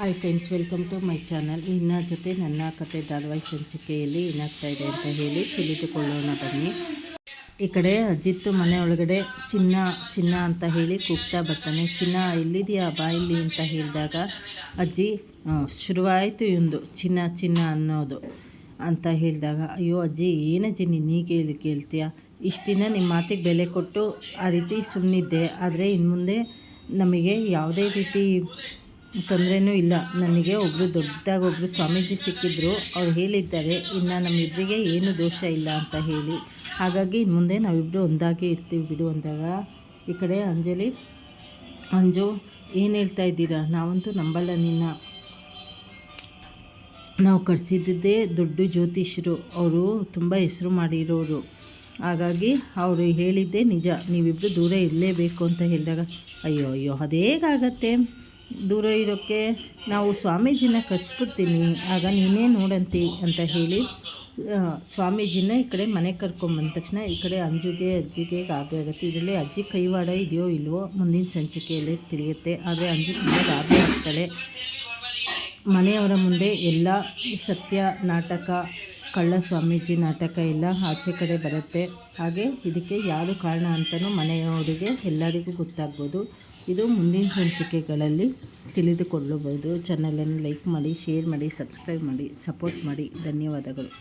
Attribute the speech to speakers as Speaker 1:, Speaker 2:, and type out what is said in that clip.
Speaker 1: Hi friends welcome to my channel ನಿನ್ನ ಜೊತೆ ನನ್ನ ಕತೆ ಧಾರಾವಾಹಿ ಸಂಚಿಕೆಯಲ್ಲಿ ಏನಾಗ್ತಾ ಇದೆ ಅಂತ ಹೇಳಿ ತಿಳಿದುಕೊಳ್ಳೋಣ ಬನ್ನಿ. ಈ ಕಡೆ ಅಜಿತ್ತು ಮನೆ ಒಳಗಡೆ ಚಿನ್ನ ಚಿನ್ನ ಅಂತ ಹೇಳಿ ಕೂಗ್ತಾ ಬರ್ತಾನೆ. ಚಿನ್ನ, ಎಲ್ಲಿದೆಯಾ ಬಾ ಇಲ್ಲಿ ಅಂತ ಹೇಳಿದಾಗ, ಅಜ್ಜಿ ಶುರುವಾಯಿತು ಇವಂದು ಚಿನ್ನ ಚಿನ್ನ ಅನ್ನೋದು ಅಂತ ಹೇಳಿದಾಗ, ಅಯ್ಯೋ ಅಜ್ಜಿ ಏನಜ್ಜಿ ನೀನು ಈಗ ಹೇಳಿ ಕೇಳ್ತೀಯ? ಇಷ್ಟು ದಿನ ನಿಮ್ಮ ಮಾತಿಗೆ ಬೆಲೆ ಕೊಟ್ಟು ಆ ರೀತಿ ಸುಮ್ಮನಿದ್ದೆ ಆದರೆ ಇನ್ನು ಮುಂದೆ ನಮಗೆ ಯಾವುದೇ ರೀತಿ ತೊಂದರೆನೂ ಇಲ್ಲ. ನನಗೆ ಒಬ್ಬರು ದೊಡ್ಡದಾಗಿ ಒಬ್ಬರು ಸ್ವಾಮೀಜಿ ಸಿಕ್ಕಿದ್ರು. ಅವ್ರು ಹೇಳಿದ್ದಾರೆ, ಇನ್ನು ನಮ್ಮಿಬ್ಬರಿಗೆ ಏನು ದೋಷ ಇಲ್ಲ ಅಂತ ಹೇಳಿ. ಹಾಗಾಗಿ ಇನ್ನು ಮುಂದೆ ನಾವಿಬ್ಬರು ಒಂದಾಗಿ ಇರ್ತೀವಿ ಬಿಡು ಅಂದಾಗ ಈ ಕಡೆ ಅಂಜಲಿ, ಅಂಜು ಏನು ಹೇಳ್ತಾ ಇದ್ದೀರಾ? ನಾವಂತೂ ನಂಬಲ್ಲ ನಿನ್ನ. ನಾವು ಕರೆಸಿದ್ದೇ ದೊಡ್ಡ ಜ್ಯೋತಿಷರು ಅವರು ತುಂಬ ಹೆಸರು ಮಾಡಿರೋರು. ಹಾಗಾಗಿ ಅವರು ಹೇಳಿದ್ದೇ ನಿಜ. ನೀವಿಬ್ಬರು ದೂರ ಇರಲೇಬೇಕು ಅಂತ ಹೇಳಿದಾಗ, ಅಯ್ಯೋ ಅಯ್ಯೋ, ಅದೇಗಾಗತ್ತೆ? ದೂರ ಇರೋಕ್ಕೆ ನಾವು ಸ್ವಾಮೀಜಿನ ಕರೆಸ್ಬಿಡ್ತೀನಿ. ಆಗ ನೀನೇ ನೋಡಂತಿ ಅಂತ ಹೇಳಿ ಸ್ವಾಮೀಜಿನ ಈ ಕಡೆ ಮನೆಗೆ ಕರ್ಕೊಂಬಂದ ತಕ್ಷಣ ಈ ಕಡೆ ಅಂಜುಗೆ, ಅಜ್ಜಿಗೆ ಗಾಬರಿ ಆಗುತ್ತೆ. ಇದರಲ್ಲಿ ಅಜ್ಜಿ ಕೈವಾಡ ಇದೆಯೋ ಇಲ್ವೋ ಮುಂದಿನ ಸಂಚಿಕೆಯಲ್ಲಿ ತಿಳಿಯುತ್ತೆ. ಆದರೆ ಅಂಜು ತುಂಬ ಗಾಬರಿ ಆಗ್ತಾಳೆ. ಮನೆಯವರ ಮುಂದೆ ಎಲ್ಲ ಸತ್ಯ, ನಾಟಕ ಕಳ್ಳ ಸ್ವಾಮೀಜಿ ನಾಟಕ ಎಲ್ಲ ಆಚೆ ಕಡೆ ಬರುತ್ತೆ. ಹಾಗೆ ಇದಕ್ಕೆ ಯಾರು ಕಾರಣ ಅಂತಲೂ ಮನೆಯವರಿಗೆ ಎಲ್ಲರಿಗೂ ಗೊತ್ತಾಗ್ಬೋದು. ಇದು ಮುಂದಿನ ಸಂಚಿಕೆಗಳಲ್ಲಿ ತಿಳಿದುಕೊಳ್ಳಬಹುದು. ಚಾನಲನ್ನು ಲೈಕ್ ಮಾಡಿ ಶೇರ್ ಮಾಡಿ ಸಬ್ಸ್ಕ್ರೈಬ್ ಮಾಡಿ ಸಪೋರ್ಟ್ ಮಾಡಿ. ಧನ್ಯವಾದಗಳು.